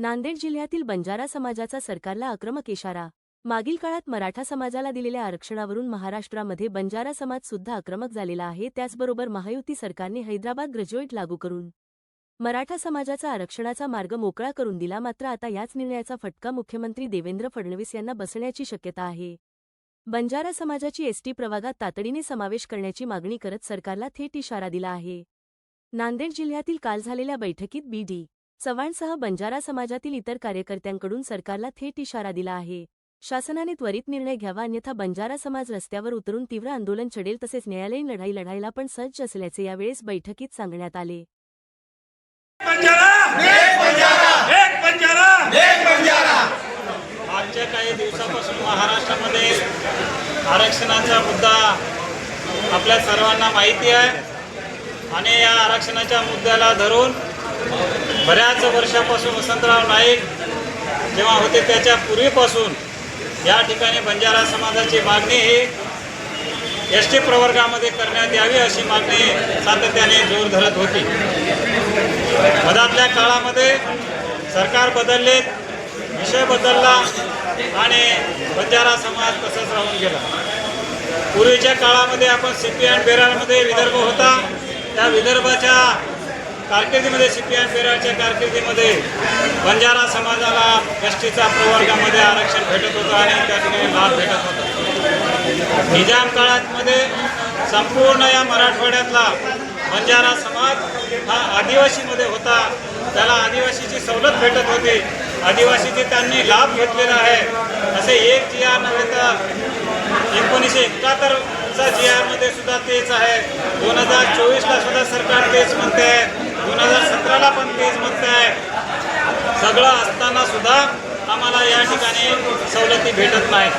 नांदेड जिल्ह्यातील बंजारा समाजाचा सरकारला आक्रमक इशारा. मागील काळात मराठा समाजाला दिलेल्या आरक्षणावरून महाराष्ट्रामध्ये बंजारा समाज सुद्धा आक्रमक झालेला आहे त्याचबरोबर महायुती सरकारने हैदराबाद ग्रॅज्युएट लागू करून मराठा समाजाचा आरक्षणाचा मार्ग मोकळा करून दिला. मात्र आता याच निर्णयाचा फटका मुख्यमंत्री देवेंद्र फडणवीस यांना बसण्याची शक्यता आहे. बंजारा समाजाची एसटी प्रवागात तातडीने समावेश करण्याची मागणी करत सरकारला थेट इशारा दिला आहे. नांदेड जिल्ह्यातील काल झालेल्या बैठकीत बी डी चव्हाणसह बंजारा समाजातील इतर कार्यकर्त्यांकडून सरकारला थेट इशारा दिला आहे. शासनाने त्वरित निर्णय घ्यावा अन्यथा बंजारा समाज रस्त्यावर उतरून तीव्र आंदोलन छडेल तसेच न्यायालयीन लढाई लढायला पण सज्ज असल्याचे यावेळेस बैठकीत सांगण्यात आले. बंजारा! एक बंजारा! एक बंजारा! एक बंजारा! मागच्या काही दिवसापासून महाराष्ट्रामध्ये आरक्षणाचा मुद्दा आपल्या सर्वांना माहिती आहे. आणि या आरक्षणाच्या मुद्द्याला धरून बऱ्याच वर्षापासून वसंतराव नाईक जेव्हा होते त्याच्या पूर्वीपासून या ठिकाणी बंजारा समाजाची मागणी ही एस टी प्रवर्गामध्ये करण्यात यावी अशी मागणी सातत्याने जोर धरत होती. मधातल्या काळामध्ये सरकार बदलले विषय बदलला आणि बंजारा समाज तसंच राहून गेला. पूर्वीच्या काळामध्ये आपण सी पी अँड बेरारमध्ये विदर्भ होता. त्या विदर्भाच्या कारकिर्दीमध्ये सी पी एन बेरारच्या कारकिर्दीमध्ये बंजारा समाजाला एस टीचा प्रवर्गामध्ये आरक्षण भेटत होतं आणि त्या ठिकाणी लाभ भेटत होता. निजाम काळामध्ये संपूर्ण या मराठवाड्यातला बंजारा समाज हा आदिवासीमध्ये होता. त्याला आदिवासीची सवलत भेटत होती. आदिवासीचे त्यांनी लाभ घेतलेला आहे. असे एक जी आर नव्हे तर एकोणीसशे एकाहत्तरचा जी आरमध्ये सुद्धा तेच आहे. दोन हजार चोवीसला सुद्धा सरकार तेच म्हणते. आहे दोन हजार सतराला पण तेच म्हणते आहे. सगळं असताना सुद्धा आम्हाला या ठिकाणी सवलती भेटत नाही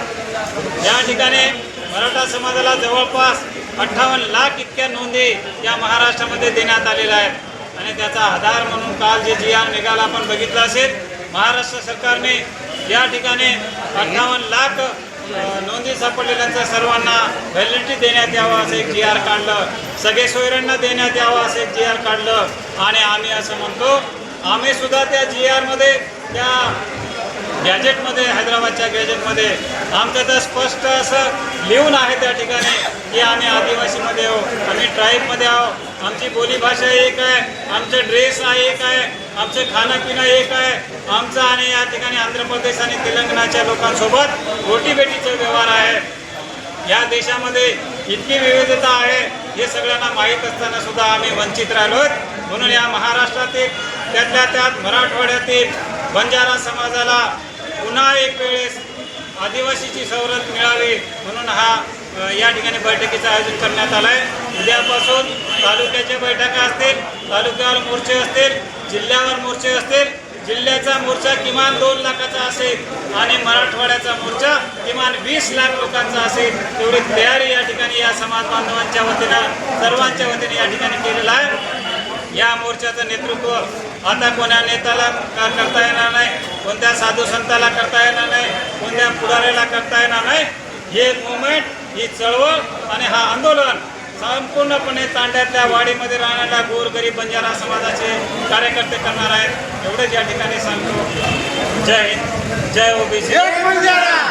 या ठिकाणी मराठा समाजाला जवळपास अठ्ठावन्न लाख इतक्या नोंदी या महाराष्ट्रामध्ये देण्यात आलेल्या आहेत. आणि त्याचा आधार म्हणून काल जे जी आर निघाला आपण बघितलं असेल महाराष्ट्र सरकारने या ठिकाणी अठ्ठावन्न लाख नोंदी सापडलेल्यांचा सर्वांना व्हॅलिडिटी देण्यात यावं असं एक जी आर काढलं. सगळे सोयऱ्यांना देण्यात यावं असं एक जी आर काढलं. आणि आम्ही असं म्हणतो आम्ही सुद्धा त्या जी आरमध्ये त्या गॅजेटमध्ये हैदराबादच्या गॅजेटमध्ये आमचं तर स्पष्ट असं लिहून आहे त्या ठिकाणी की आम्ही आदिवासीमध्ये आहो आम्ही ट्राईबमध्ये आहो आमची बोलीभाषा एक आहे आमचं ड्रेस आहे एक आहे. आमचं खाणं पिणं एक आहे. आमचं आणि या ठिकाणी आंध्र प्रदेश आणि तेलंगणाच्या लोकांसोबत रोटीबेटीचा व्यवहार आहे. या देशामध्ये इतकी विविधता आहे हे सगळ्यांना माहीत असताना सुद्धा आम्ही वंचित राहिलो म्हणून या महाराष्ट्रातील त्यातल्या त्यात मराठवाड्यातील बंजारा समाजाला पुन्हा एक वेळेस आदिवासीची सवलत मिळावी म्हणून हा या ठिकाणी बैठकीचं आयोजन करण्यात आलं आहे उद्यापासून तालुक्याच्या बैठका असतील तालुक्यावर मोर्चे असतील जिल्ह्यावर मोर्चे असतील जिल्ह्याचा मोर्चा किमान दोन लाखाचा असेल आणि मराठवाड्याचा मोर्चा किमान वीस लाख लोकांचा असेल तेवढी तयारी या ठिकाणी या समाज बांधवांच्या वतीनं सर्वांच्या वतीने या ठिकाणी केलेलं आहे. या मोर्चाचं नेतृत्व आता कोण्या नेत्याला का- करता येणार नाही कोणत्या साधू संताला करता येणार नाही कोणत्या पुढाऱ्याला करता येणार नाही हे मुवमेंट ही चळवळ आणि हा आंदोलन संपूर्णपणे तांड्यातल्या वाडीमध्ये राहणाऱ्या गोरगरीब बंजारा समाजाचे कार्यकर्ते करणार आहेत. एवढेच या ठिकाणी सांगतो. जय हिंद. जय ओबीसी. बंजारा.